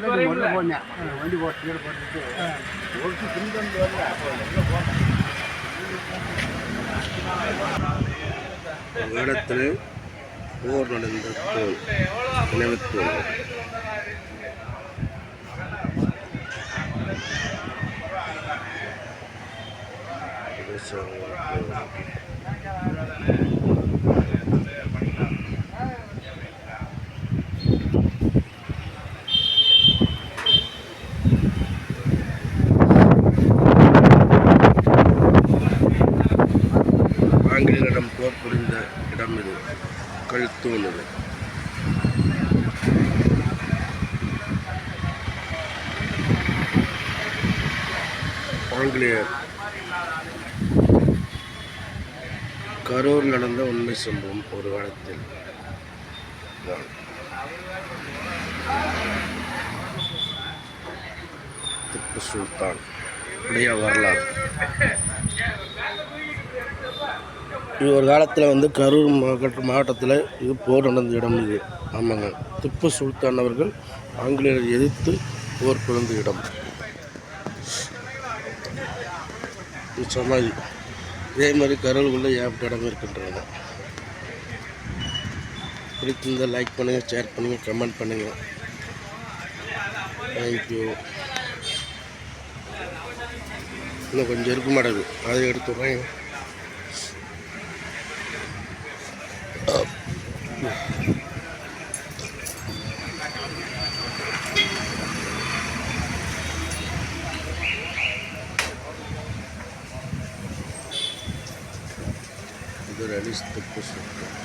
வந்து போனேன். வண்டி போட்டு கீழே போட்டுட்டு ஒருத்தி பின்தொடர்ந்து வரல இடத்தில் போர் நடந்த தோல் நினைவுத்தோல் ஆங்கிலேயரிடம் போர் புரிந்த இடம் இது. கழுத்தூன் இது. ஆங்கிலேயர். கரூர் நடந்த உண்மை சம்பவம் ஒரு காலத்தில். திப்பு சுல்தான். உடைய வரலாறு. இது ஒரு காலத்தில் வந்து கரூர் மாவட்ட மாவட்டத்தில் இது போர் நடந்த இடம் இது. ஆமாங்க. திப்பு சுல்தான் அவர்கள் ஆங்கிலேயரை எதிர்த்து போர் புரிந்த இடம். இது சமாதி. இதே மாதிரி கரூருக்குள்ளே ஏகப்பட்ட இடம் இருக்கின்றன. பிடிச்சிருந்தால் லைக் பண்ணுங்கள் ஷேர் பண்ணுங்கள் கமெண்ட் பண்ணுங்கள் தேங்க்யூ இன்னும் கொஞ்சம் இருக்க மாட்டேங்குது அதை எடுத்துடுறேன் இது ரலிஸ் திப்பு சுல்தான்